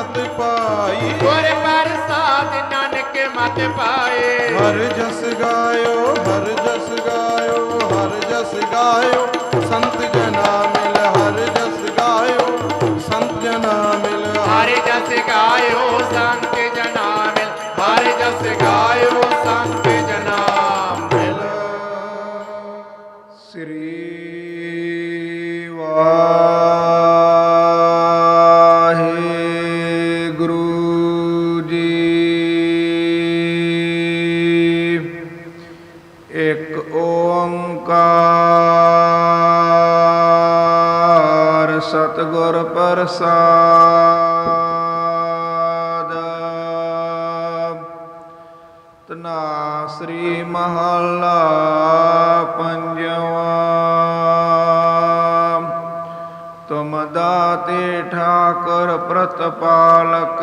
ਮਤ ਪਾਈ। ਗੁਰ ਪ੍ਰਸਾਦ ਨਾਨਕ ਮਤ ਪਾਏ। ਹਰ ਜਸ ਗਾਇਓ ਹਰ ਜਸ ਗਾਇਓ ਹਰ ਜਸ ਗਾਇਓ ਸੰਤ ਜਨਾ ਇੱਕ ਓੰਕਾਰ ਸਤਿਗੁਰ ਪ੍ਰਸਾਦ। ਤਨਾਸਰੀ ਮਹੱਲਾ ਪੰਜਵਾ। ਤੁਮ ਦਾਤੇ ਠਾਕੁਰ ਪ੍ਰਤਪਾਲਕ।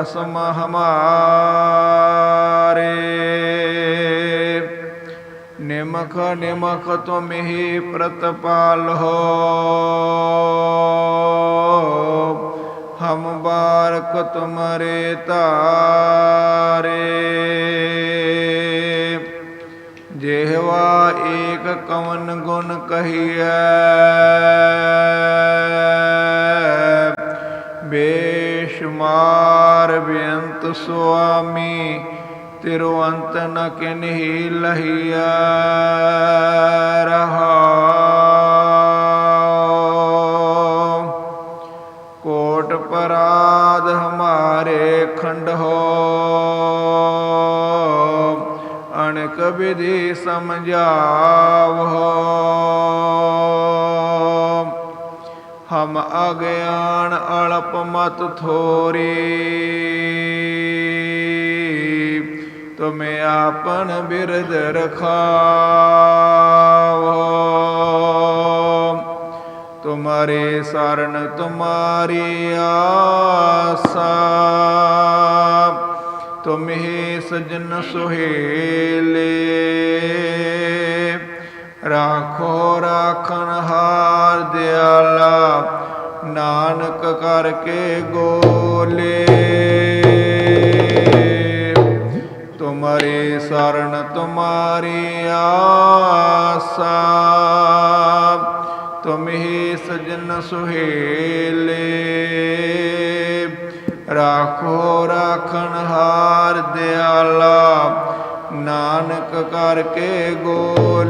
ਨਾਇਕ ਖਸਮ ਹਮਾਰੇ ਨਿਮਖ ਨਿਮਖ ਤੁਮ ਹੀ ਪ੍ਰਤਪਾਲ ਹੋ ਹਮ ਬਾਰਕ ਤੁਮਰੇ ਤਾਰੇ ਜਿਹਵਾ ਏਕ ਕਵਨ ਗੁਣ ਕਹੀਐ ਬੇਸ਼ੁਮਾਰ ਬੇਅੰਤ ਸੁਆਮੀ ਤਿਰਵੰਤ ਨ ਕਿਨਹੀ ਲਹੀਆ ਰਹਾ ਕੋਟ ਪਰਾਧ ਹਮਾਰੇ ਖੰਡ ਹੋ। ਅਣਕ ਵਿਧੀ ਸਮਝਾਵ ਹਮ ਅਗਿਆਨ ਅਲਪ ਮਤ ਥੋਰੀ। तुम आपन बिरद रखाओ तुम्हारे शरण तुम्हारी आशा तुम्हें सजन सुहेले राखो राखन हार दयाला नानक करके गोले ਤੁਮਰੇ ਸਰਣ ਤੁਮਾਰੀ ਆਸਾ। ਤੁਮ ਹੀ ਸਜਨ ਸੁਹੇਲੇ। ਰਾਖੋ ਰਾਖਣ ਹਾਰ ਦਿਆਲਾ। ਨਾਨਕ ਕਰਕੇ ਗੋਲ